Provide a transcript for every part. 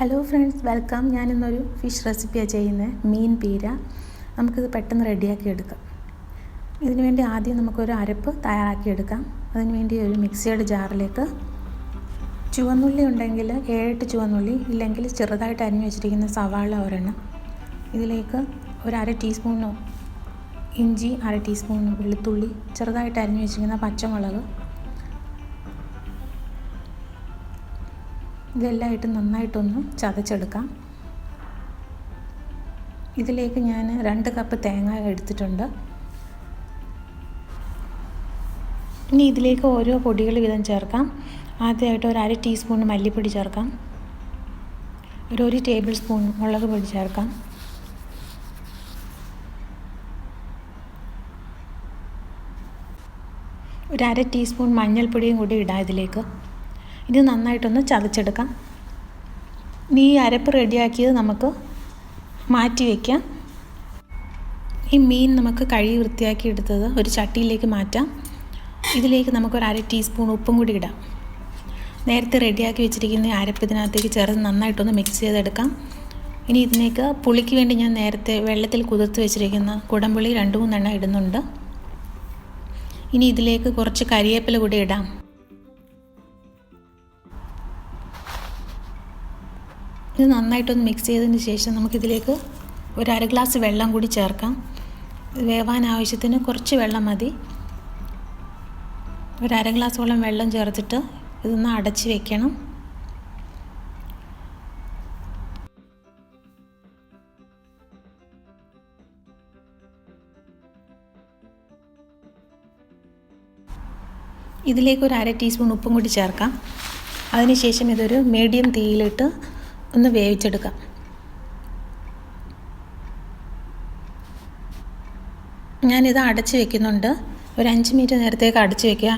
Hello friends welcome ഞാനിന്നൊരു fish റെസിപ്പിയാണ് ചെയ്യുന്നത് മീൻ പീര. നമുക്കിത് പെട്ടെന്ന് റെഡിയാക്കി എടുക്കാം. ഇതിനു വേണ്ടി ആദ്യം നമുക്കൊരു അരപ്പ് തയ്യാറാക്കി എടുക്കാം. അതിനുവേണ്ടി ഒരു മിക്സിയുടെ ജാറിലേക്ക് ചുവന്നുള്ളി ഉണ്ടെങ്കിൽ ഏഴെട്ട് ചുവന്നുള്ളി ഇല്ലെങ്കിൽ ചെറുതായിട്ട് അരിഞ്ഞു വെച്ചിരിക്കുന്ന സവാള ഒരെണ്ണം. ഇതിലേക്ക് ഒരു അര ടീസ്പൂണോ ഇഞ്ചി അര ടീസ്പൂൺ വെളുത്തുള്ളി ചെറുതായിട്ട് അരിഞ്ഞു വെച്ചിരിക്കുന്ന പച്ചമുളക് ഇതെല്ലാം ഇട്ട് നന്നായിട്ടൊന്ന് ചതച്ചെടുക്കാം. ഇതിലേക്ക് ഞാൻ രണ്ട് കപ്പ് തേങ്ങ എടുത്തിട്ടുണ്ട്. ഇനി ഇതിലേക്ക് ഓരോ പൊടികൾ വീതം ചേർക്കാം. ആദ്യമായിട്ട് ഒരു അര ടീസ്പൂൺ മല്ലിപ്പൊടി ചേർക്കാം. ഒരു ഒരു ടേബിൾ സ്പൂൺ മുളക് പൊടി ചേർക്കാം. ഒരു അര ടീസ്പൂൺ മഞ്ഞൾപ്പൊടിയും കൂടി ഇടാം ഇതിലേക്ക്. ഇത് നന്നായിട്ടൊന്ന് ചതച്ചെടുക്കാം. ഇനി ഈ അരപ്പ് റെഡിയാക്കിയത് നമുക്ക് മാറ്റി വയ്ക്കാം ഈ മീൻ നമുക്ക് കഴുകി വൃത്തിയാക്കി എടുത്തത് ഒരു ചട്ടിയിലേക്ക് മാറ്റാം. ഇതിലേക്ക് നമുക്കൊരു അര ടീസ്പൂൺ ഉപ്പും കൂടി ഇടാം. നേരത്തെ റെഡിയാക്കി വെച്ചിരിക്കുന്ന അരപ്പ് ഇതിനകത്തേക്ക് ചേർത്ത് നന്നായിട്ടൊന്ന് മിക്സ് ചെയ്തെടുക്കാം. ഇനി ഇതിലേക്ക് പുളിക്ക് വേണ്ടി ഞാൻ നേരത്തെ വെള്ളത്തിൽ കുതിർത്ത് വെച്ചിരിക്കുന്ന കുടംപുളി രണ്ട് മൂന്നെണ്ണം ഇടുന്നുണ്ട്. ഇനി ഇതിലേക്ക് കുറച്ച് കരിയേപ്പില കൂടി ഇടാം. ഇത് നന്നായിട്ടൊന്ന് മിക്സ് ചെയ്തതിന് ശേഷം നമുക്കിതിലേക്ക് ഒരു അര ഗ്ലാസ് വെള്ളം കൂടി ചേർക്കാം. വേവാൻ ആവശ്യത്തിന് കുറച്ച് വെള്ളം മതി. ഒരു അര ഗ്ലാസോളം വെള്ളം ചേർത്തിട്ട് ഇതൊന്ന് അടച്ച് വെക്കണം. ഇതിലേക്ക് ഒരു അര ടീസ്പൂൺ ഉപ്പും കൂടി ചേർക്കാം. അതിനുശേഷം ഇതൊരു മീഡിയം തീയിലിട്ട് ഒന്ന് വേവിച്ചെടുക്കാം. ഞാനിത് അടച്ച് വെക്കുന്നുണ്ട്. ഒരു അഞ്ച് മിനിറ്റ് നേരത്തേക്ക് അടച്ച് വെക്കുക.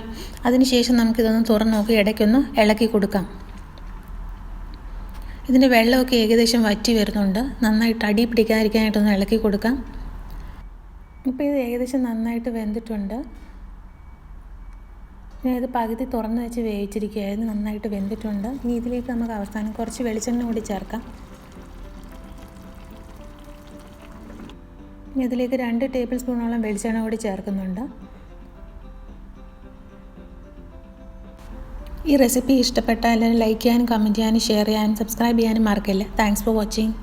അതിനുശേഷം നമുക്കിതൊന്ന് തുറന്ന് നോക്കി ഇടയ്ക്കൊന്ന് ഇളക്കി കൊടുക്കാം. ഇതിന്റെ വെള്ളമൊക്കെ ഏകദേശം വറ്റി വരുന്നുണ്ട്. നന്നായിട്ട് അടി പിടിക്കാതിരിക്കാനായിട്ടൊന്ന് ഇളക്കി കൊടുക്കാം. ഇപ്പോൾ ഇത് ഏകദേശം നന്നായിട്ട് വെന്തിട്ടുണ്ട്. ഞാൻ ഇത് പകുതി തുറന്ന് വെച്ച് വേവിച്ചിരിക്കുകയായിരുന്നു. നന്നായിട്ട് വെന്തിട്ടുണ്ട്. ഇനി ഇതിലേക്ക് നമുക്ക് അവസാനം കുറച്ച് വെളിച്ചെണ്ണ കൂടി ചേർക്കാം. ഇനി ഇതിലേക്ക് രണ്ട് ടേബിൾ സ്പൂണോളം വെളിച്ചെണ്ണ കൂടി ചേർക്കുന്നുണ്ട്. ഈ റെസിപ്പി ഇഷ്ടപ്പെട്ടാൽ ലൈക്ക് ചെയ്യാനും കമന്റ് ചെയ്യാനും ഷെയർ ചെയ്യാനും സബ്സ്ക്രൈബ് ചെയ്യാനും മറക്കല്ലേ. Thanks for watching